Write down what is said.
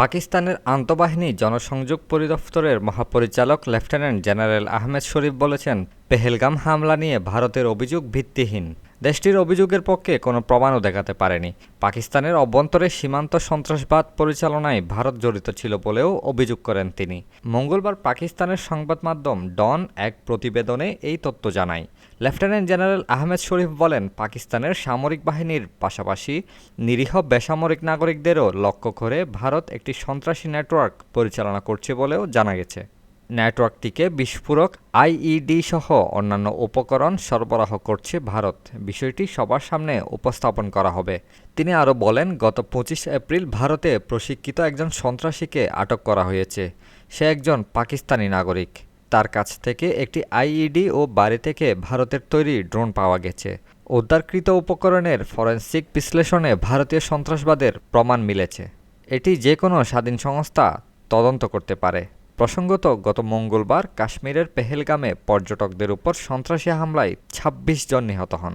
পাকিস্তানের আন্তঃবাহিনী জনসংযোগ পরিদপ্তরের মহাপরিচালক লেফটেন্যান্ট জেনারেল আহমেদ শরীফ বলেছেন, পেহেলগাম হামলা নিয়ে ভারতের অভিযোগ ভিত্তিহীন। দেশটির অভিযোগের পক্ষে কোনো প্রমাণও দেখাতে পারেনি। পাকিস্তানের অভ্যন্তরে সীমান্ত সন্ত্রাসবাদ পরিচালনায় ভারত জড়িত ছিল বলেও অভিযোগ করেন তিনি। মঙ্গলবার পাকিস্তানের সংবাদ মাধ্যম ডন এক প্রতিবেদনে এই তথ্য জানায়। লেফটেন্যান্ট জেনারেল আহমেদ শরীফ বলেন, পাকিস্তানের সামরিক বাহিনীর পাশাপাশি নিরীহ বেসামরিক নাগরিকদেরও লক্ষ্য করে ভারত একটি সন্ত্রাসী নেটওয়ার্ক পরিচালনা করছে বলেও জানা গেছে। নেটওয়ার্কটিকে বিস্ফোরক আইইডি সহ অন্যান্য উপকরণ সরবরাহ করছে ভারত। বিষয়টি সবার সামনে উপস্থাপন করা হবে। তিনি আরও বলেন, গত পঁচিশ এপ্রিল ভারতে প্রশিক্ষিত একজন সন্ত্রাসীকে আটক করা হয়েছে। সে একজন পাকিস্তানি নাগরিক। তার কাছ থেকে একটি আইইডি ও বাড়ি থেকে ভারতের তৈরি ড্রোন পাওয়া গেছে। উদ্ধারকৃত উপকরণের ফরেনসিক বিশ্লেষণে ভারতীয় সন্ত্রাসবাদের প্রমাণ মিলেছে। এটি যে কোনো স্বাধীন সংস্থা তদন্ত করতে পারে। প্রসঙ্গত গত মঙ্গলবার কাশ্মীরের পেহেলগামে পর্যটকদের উপর সন্ত্রাসী হামলায় ২৬ জন নিহত হন।